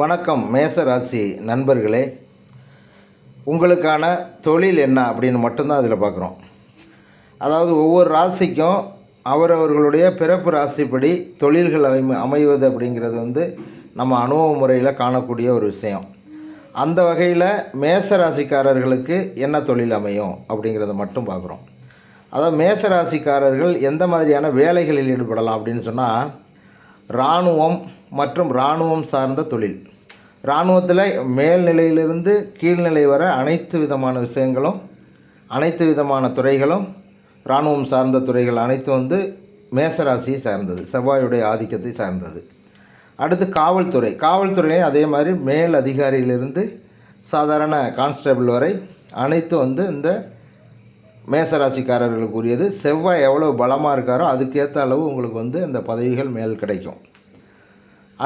வணக்கம் மேச ராசி நண்பர்களே. உங்களுக்கான தொழில் என்ன அப்படின்னு மட்டும்தான் அதில் பார்க்குறோம். அதாவது ஒவ்வொரு ராசிக்கும் அவரவர்களுடைய பிறப்பு ராசிப்படி தொழில்கள் அமை அமைவது அப்படிங்கிறது வந்து நம்ம அனுபவ முறையில் காணக்கூடிய ஒரு விஷயம். அந்த வகையில் மேச ராசிக்காரர்களுக்கு என்ன தொழில் அமையும் அப்படிங்கிறத மட்டும் பார்க்குறோம். அதாவது மேச ராசிக்காரர்கள் எந்த மாதிரியான வேலைகளில் ஈடுபடலாம் அப்படின்னு சொன்னால் இராணுவம் மற்றும் இராணுவம் சார்ந்த தொழில். இராணுவத்தில் மேல்நிலையிலிருந்து கீழ்நிலை வர அனைத்து விதமான விஷயங்களும் அனைத்து விதமான துறைகளும் இராணுவம் சார்ந்த துறைகள் அனைத்தும் வந்து மேசராசியை சார்ந்தது செவ்வாயுடைய ஆதிக்கத்தை சார்ந்தது. அடுத்து காவல்துறை. காவல்துறையும் அதே மாதிரி மேல் அதிகாரியிலிருந்து சாதாரண கான்ஸ்டபிள் வரை அனைத்தும் வந்து இந்த மேசராசிக்காரர்களுக்குரியது செவ்வாய் எவ்வளோ பலமாக இருக்காரோ அதுக்கேற்ற அளவு உங்களுக்கு வந்து அந்த பதவிகள் மேல் கிடைக்கும்.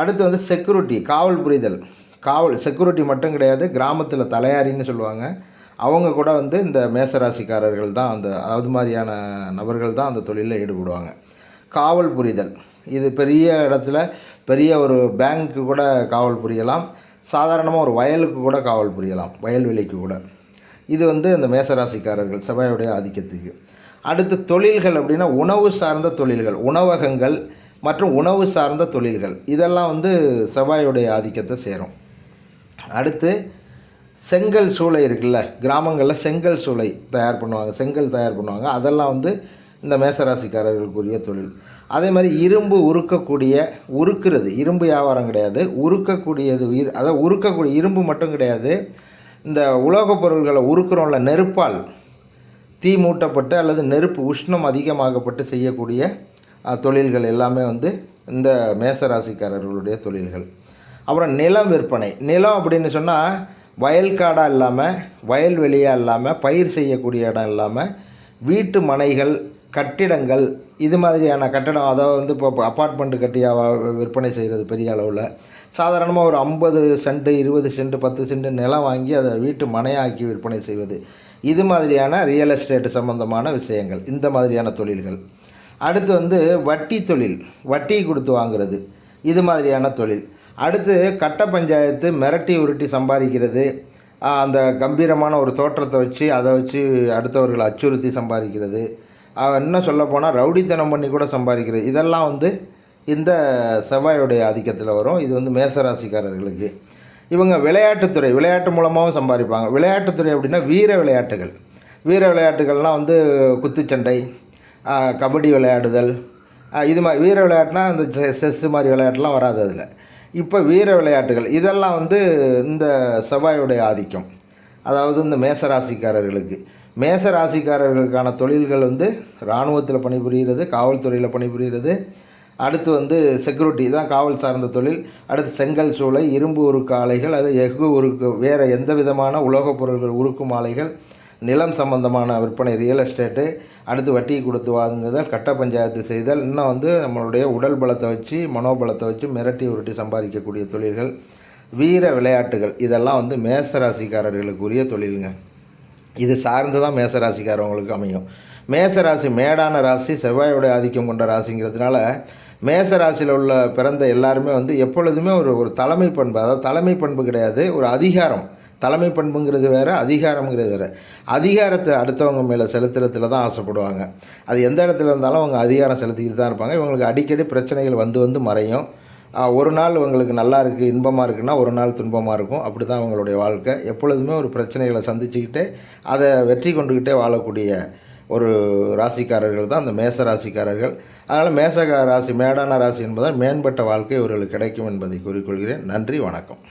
அடுத்து வந்து செக்யூரிட்டி காவல் புரிதல். காவல் செக்யூரிட்டி மட்டும் கிடையாது கிராமத்தில் தலையாரின்னு சொல்லுவாங்க. அவங்க கூட வந்து இந்த மேசராசிக்காரர்கள் தான் அந்த அது மாதிரியான நபர்கள் தான் அந்த தொழிலில் ஈடுபடுவாங்க. காவல் புரிதல். இது பெரிய இடத்துல பெரிய ஒரு பேங்க்கு கூட காவல் புரியலாம். சாதாரணமாக ஒரு வயலுக்கு கூட காவல் புரியலாம் வயல்வெளிக்கு கூட. இது வந்து இந்த மேசராசிக்காரர்கள் செவ்வாயுடைய ஆதிக்கத்துக்கு. அடுத்து தொழில்கள் அப்படின்னா உணவு சார்ந்த தொழில்கள் உணவகங்கள் மற்றும் உணவு சார்ந்த தொழில்கள். இதெல்லாம் வந்து செவ்வாயுடைய ஆதிக்கத்தை சேரும். அடுத்து செங்கல் சூளை இருக்குல்ல கிராமங்களில் செங்கல் சூளை தயார் பண்ணுவாங்க செங்கல் தயார் பண்ணுவாங்க. அதெல்லாம் வந்து இந்த மேசராசிக்காரர்களுக்குரிய தொழில். அதே மாதிரி இரும்பு உருக்கக்கூடிய உருக்கிறது. இரும்பு வியாபாரம் கிடையாது. உருக்கக்கூடியது உயிர் அதாவது உருக்கக்கூடிய இரும்பு மட்டும் கிடையாது. இந்த உலோகப் பொருள்களை உருக்குறோம்ல நெருப்பால். தீ மூட்டப்பட்டு அல்லது நெருப்பு உஷ்ணம் அதிகமாகப்பட்டு செய்யக்கூடிய தொழில்கள் எல்லாமே வந்து இந்த மேசராசிக்காரர்களுடைய தொழில்கள். அப்புறம் நிலம் விற்பனை. நிலம் அப்படின்னு சொன்னால் வயல்காடாக இல்லாமல் வயல்வெளியாக இல்லாமல் பயிர் செய்யக்கூடிய இடம் இல்லாமல் வீட்டு மனைகள் கட்டிடங்கள் இது மாதிரியான கட்டடம் அதாவது வந்து இப்போ அப்பார்ட்மெண்ட்டு கட்டியாக விற்பனை செய்கிறது பெரிய அளவில். சாதாரணமாக ஒரு ஐம்பது சென்ட் இருபது சென்ட் பத்து சென்ட் நிலம் வாங்கி அதை வீட்டு மனையாக்கி விற்பனை செய்வது. இது மாதிரியான ரியல் எஸ்டேட் சம்பந்தமான விஷயங்கள். இந்த மாதிரியான தொழில்கள். அடுத்து வந்து வட்டி தொழில் வட்டி கொடுத்து வாங்குறது இது மாதிரியான தொழில். அடுத்து கட்ட பஞ்சாயத்து மிரட்டி உருட்டி சம்பாதிக்கிறது. அந்த கம்பீரமான ஒரு தோற்றத்தை வச்சு அதை வச்சு அடுத்தவர்களை அச்சுறுத்தி சம்பாதிக்கிறது. இன்னும் சொல்லப்போனால் ரவுடித்தனம் பண்ணி கூட சம்பாதிக்கிறது. இதெல்லாம் வந்து இந்த செவ்வாயுடைய ஆதிக்கத்தில் வரும். இது வந்து மேசராசிக்காரர்களுக்கு. இவங்க விளையாட்டுத்துறை விளையாட்டு மூலமாகவும் சம்பாதிப்பாங்க. விளையாட்டுத்துறை அப்படின்னா வீர விளையாட்டுகள். வீர விளையாட்டுகள்லாம் வந்து குத்துச்சண்டை கபடி விளையாடுதல். இது மாதிரி வீர விளையாட்டுனா இந்த செஸ்ஸு மாதிரி விளையாட்டுலாம் வராது அதில். இப்போ வீர விளையாட்டுகள் இதெல்லாம் வந்து இந்த செவ்வாயுடைய ஆதிக்கம். அதாவது இந்த மேசராசிக்காரர்களுக்கு. மேசராசிக்காரர்களுக்கான தொழில்கள் வந்து இராணுவத்தில் பணிபுரிகிறது காவல்துறையில் பணிபுரிகிறது அடுத்து வந்து செக்யூரிட்டி தான் காவல் சார்ந்த தொழில். அடுத்து செங்கல் சூளை இரும்பு உருக்கு ஆலைகள் அது எஃகு உருக்கு வேறு எந்த விதமான உலோகப் பொருள்கள் உருக்கும் ஆலைகள். நிலம் சம்பந்தமான விற்பனை ரியல் எஸ்டேட்டு அடுத்து வட்டி கொடுத்து வாதுங்கிறதால் கட்ட பஞ்சாயத்து செய்தல் இன்னும் வந்து நம்மளுடைய உடல் பலத்தை வச்சு மனோபலத்தை வச்சு மிரட்டி உருட்டி சம்பாதிக்கக்கூடிய தொழில்கள் வீர விளையாட்டுகள். இதெல்லாம் வந்து மேசராசிக்காரர்களுக்குரிய தொழிலுங்க. இது சார்ந்து தான் மேசராசிக்காரவங்களுக்கு அமையும். மேசராசி மேடான ராசி செவ்வாயோட ஆதிக்கம் கொண்ட ராசிங்கிறதுனால மேசராசியில் உள்ள பிறந்த எல்லாருமே வந்து எப்பொழுதுமே ஒரு ஒரு தலைமை பண்பு. அதாவது தலைமை பண்பு கிடையாது ஒரு அதிகாரம். தலைமை பண்புங்கிறது வேறு அதிகாரம்ங்கிறது வேறு. அதிகாரத்தை அடுத்தவங்க மேலே செலுத்துறதுல தான் ஆசைப்படுவாங்க. அது எந்த இடத்துல இருந்தாலும் அவங்க அதிகாரம் செலுத்திக்கிட்டு தான் இருப்பாங்க. இவங்களுக்கு அடிக்கடி பிரச்சனைகள் வந்து வந்து மறையும். ஒரு நாள் இவங்களுக்கு நல்லா இருக்குது இன்பமாக இருக்குன்னா ஒரு நாள் துன்பமாக இருக்கும். அப்படி தான் அவங்களுடைய வாழ்க்கை. எப்பொழுதுமே ஒரு பிரச்சனைகளை சந்திச்சுக்கிட்டே அதை வெற்றி கொண்டுக்கிட்டே வாழக்கூடிய ஒரு ராசிக்காரர்கள் தான் அந்த மேச ராசிக்காரர்கள். அதனால் மேச ராசி மேடான ராசி என்பதால் மேம்பட்ட வாழ்க்கை இவர்களுக்கு கிடைக்கும் என்பதை கூறிக்கொள்கிறேன். நன்றி வணக்கம்.